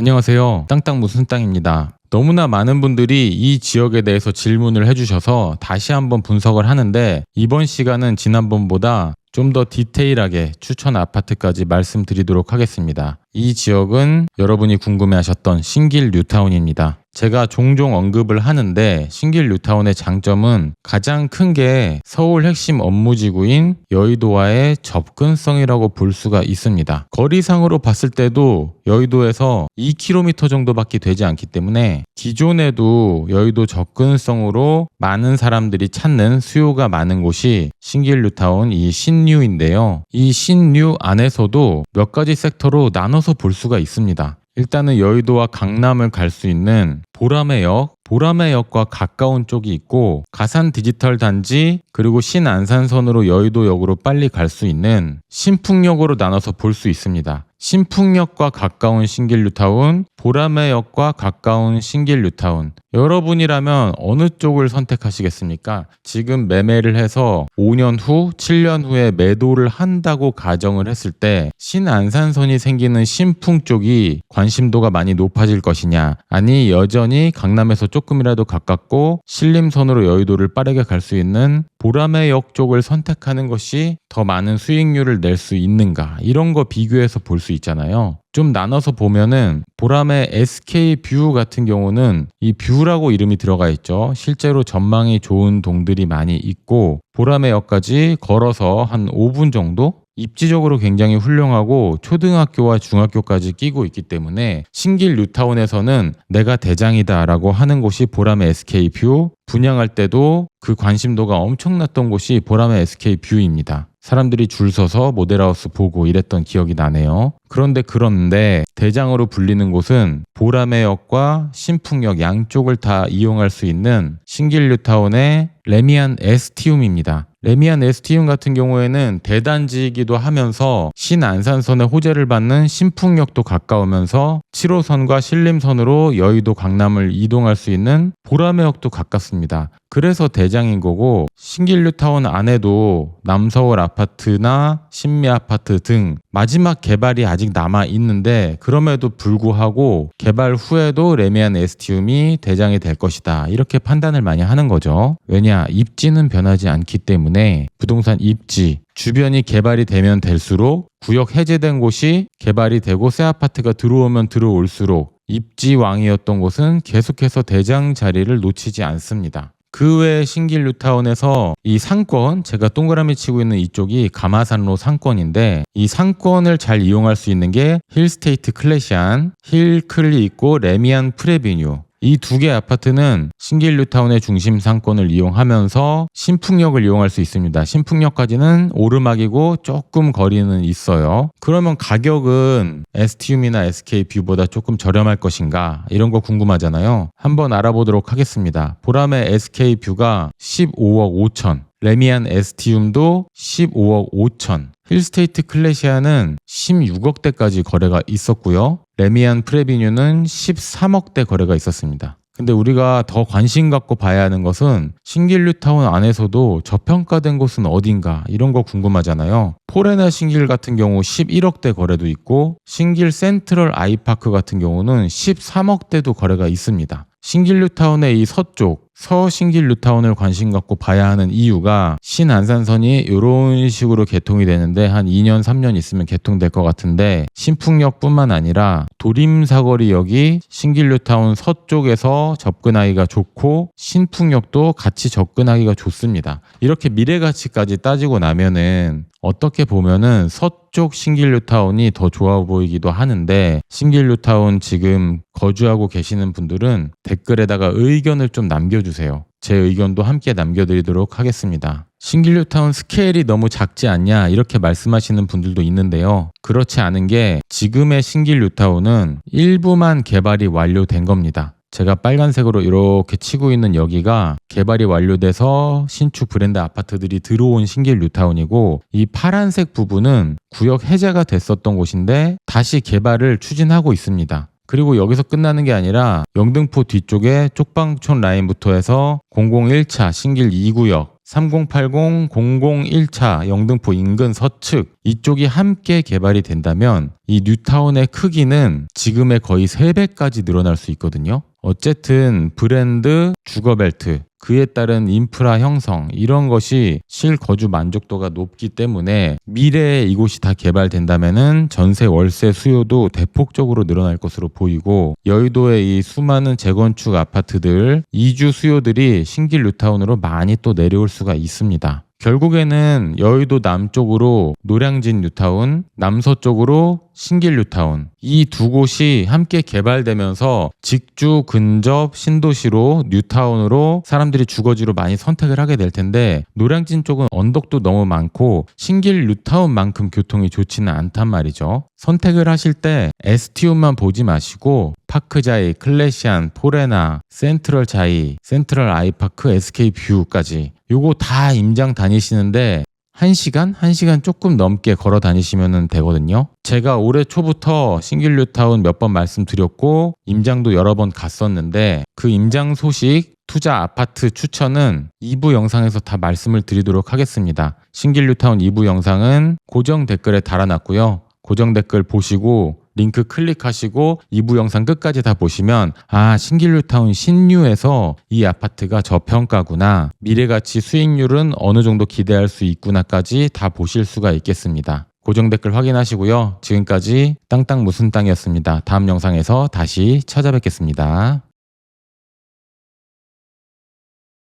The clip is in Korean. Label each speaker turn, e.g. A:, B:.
A: 안녕하세요. 땅땅 무슨 땅입니다. 너무나 많은 분들이 이 지역에 대해서 질문을 해주셔서 다시 한번 분석을 하는데 이번 시간은 지난번보다 좀 더 디테일하게 추천 아파트까지 말씀드리도록 하겠습니다. 이 지역은 여러분이 궁금해하셨던 신길 뉴타운입니다. 제가 종종 언급을 하는데 신길 뉴타운의 장점은 가장 큰 게 서울 핵심 업무지구인 여의도와의 접근성이라고 볼 수가 있습니다. 거리상으로 봤을 때도 여의도에서 2km 정도밖에 되지 않기 때문에 기존에도 여의도 접근성으로 많은 사람들이 찾는 수요가 많은 곳이 신길 뉴타운 이 신뉴인데요. 이 신뉴 안에서도 몇 가지 섹터로 나눠 서 볼 수가 있습니다. 일단은 여의도와 강남을 갈 수 있는 보라매역, 보라매역과 가까운 쪽이 있고 가산 디지털 단지 그리고 신안산선으로 여의도역으로 빨리 갈 수 있는 신풍역으로 나눠서 볼 수 있습니다. 신풍역과 가까운 신길뉴타운, 보라매역과 가까운 신길뉴타운. 여러분이라면 어느 쪽을 선택하시겠습니까? 지금 매매를 해서 5년 후, 7년 후에 매도를 한다고 가정을 했을 때 신안산선이 생기는 신풍 쪽이 관심도가 많이 높아질 것이냐? 아니 여전히 강남에서 조금이라도 가깝고 신림선으로 여의도를 빠르게 갈 수 있는 보라매역 쪽을 선택하는 것이 더 많은 수익률을 낼 수 있는가? 이런 거 비교해서 볼 수 있잖아요. 좀 나눠서 보면은 보람의 SK 뷰 같은 경우는 이 뷰라고 이름이 들어가 있죠. 실제로 전망이 좋은 동들이 많이 있고 보람의 역까지 걸어서 한 5분 정도 입지적으로 굉장히 훌륭하고 초등학교와 중학교까지 끼고 있기 때문에 신길 뉴타운에서는 내가 대장이다라고 하는 곳이 보람의 SK 뷰 분양할 때도 그 관심도가 엄청났던 곳이 보람의 SK 뷰입니다. 사람들이 줄 서서 모델하우스 보고 이랬던 기억이 나네요. 그런데 그런데 대장으로 불리는 곳은 보라매역과 신풍역 양쪽을 다 이용할 수 있는 신길뉴타운의 레미안 에스티움입니다. 레미안 에스티움 같은 경우에는 대단지이기도 하면서 신안산선의 호재를 받는 신풍역도 가까우면서 7호선과 신림선으로 여의도 강남을 이동할 수 있는 보라매역도 가깝습니다. 그래서 대장인 거고 신길뉴타운 안에도 남서울 아파트나 신미 아파트 등 마지막 개발이 아직 남아 있는데 그럼에도 불구하고 개발 후에도 레미안 에스티움이 대장이 될 것이다. 이렇게 판단을 많이 하는 거죠. 왜냐? 입지는 변하지 않기 때문에 부동산 입지 주변이 개발이 되면 될수록 구역 해제된 곳이 개발이 되고 새 아파트가 들어오면 들어올수록 입지 왕이었던 곳은 계속해서 대장 자리를 놓치지 않습니다. 그 외에 신길 뉴타운에서 이 상권 제가 동그라미 치고 있는 이쪽이 가마산로 상권인데 이 상권을 잘 이용할 수 있는 게 힐스테이트 클래시안, 힐클리 있고 레미안 프레비뉴 이 두 개 아파트는 신길 뉴타운의 중심 상권을 이용하면서 신풍역을 이용할 수 있습니다. 신풍역까지는 오르막이고 조금 거리는 있어요. 그러면 가격은 STUM이나 SK 뷰보다 조금 저렴할 것인가? 이런 거 궁금하잖아요. 한번 알아보도록 하겠습니다. 보람의 SK 뷰가 15억 5천, 레미안 STUM도 15억 5천, 힐스테이트 클래시아는 16억대까지 거래가 있었고요. 레미안 프레비뉴는 13억대 거래가 있었습니다. 근데 우리가 더 관심 갖고 봐야 하는 것은 신길뉴타운 안에서도 저평가된 곳은 어딘가 이런 거 궁금하잖아요. 포레나 신길 같은 경우 11억대 거래도 있고 신길 센트럴 아이파크 같은 경우는 13억대도 거래가 있습니다. 신길뉴타운의 이 서쪽 서신길뉴타운을 관심 갖고 봐야 하는 이유가 신안산선이 이런 식으로 개통이 되는데 한 2년 3년 있으면 개통될 것 같은데 신풍역뿐만 아니라 도림사거리역이 신길뉴타운 서쪽에서 접근하기가 좋고 신풍역도 같이 접근하기가 좋습니다. 이렇게 미래 가치까지 따지고 나면은 어떻게 보면은 서쪽 신길뉴타운이 더 좋아 보이기도 하는데 신길뉴타운 지금 거주하고 계시는 분들은 댓글에다가 의견을 좀 남겨주세요. 제 의견도 함께 남겨드리도록 하겠습니다. 신길뉴타운 스케일이 너무 작지 않냐 이렇게 말씀하시는 분들도 있는데요. 그렇지 않은 게 지금의 신길뉴타운은 일부만 개발이 완료된 겁니다. 제가 빨간색으로 이렇게 치고 있는 여기가 개발이 완료돼서 신축 브랜드 아파트들이 들어온 신길 뉴타운이고 이 파란색 부분은 구역 해제가 됐었던 곳인데 다시 개발을 추진하고 있습니다. 그리고 여기서 끝나는 게 아니라 영등포 뒤쪽에 쪽방촌 라인부터 해서 001차 신길 2구역 3080 001차 영등포 인근 서측 이쪽이 함께 개발이 된다면 이 뉴타운의 크기는 지금의 거의 3배까지 늘어날 수 있거든요. 어쨌든 브랜드, 주거벨트, 그에 따른 인프라 형성 이런 것이 실거주 만족도가 높기 때문에 미래에 이곳이 다 개발된다면은 전세 월세 수요도 대폭적으로 늘어날 것으로 보이고 여의도의 이 수많은 재건축 아파트들 이주 수요들이 신길 뉴타운으로 많이 또 내려올 수가 있습니다. 결국에는 여의도 남쪽으로 노량진 뉴타운, 남서쪽으로 신길 뉴타운 이 두 곳이 함께 개발되면서 직주 근접 신도시로 뉴타운으로 사람들이 주거지로 많이 선택을 하게 될 텐데 노량진 쪽은 언덕도 너무 많고 신길 뉴타운만큼 교통이 좋지는 않단 말이죠. 선택을 하실 때 에스티움만 보지 마시고 파크자이, 클래시안, 포레나, 센트럴 자이, 센트럴 아이파크, SK 뷰까지 요거 다 임장 다니시는데 1시간? 1시간 조금 넘게 걸어 다니시면 되거든요. 제가 올해 초부터 신길뉴타운 몇 번 말씀드렸고 임장도 여러 번 갔었는데 그 임장 소식 투자 아파트 추천은 2부 영상에서 다 말씀을 드리도록 하겠습니다. 신길뉴타운 2부 영상은 고정 댓글에 달아놨고요. 고정 댓글 보시고 링크 클릭하시고 2부 영상 끝까지 다 보시면 아 신길뉴타운 신뉴에서 이 아파트가 저평가구나 미래가치 수익률은 어느 정도 기대할 수 있구나까지 다 보실 수가 있겠습니다. 고정 댓글 확인하시고요. 지금까지 땅땅 무슨 땅이었습니다. 다음 영상에서 다시 찾아뵙겠습니다.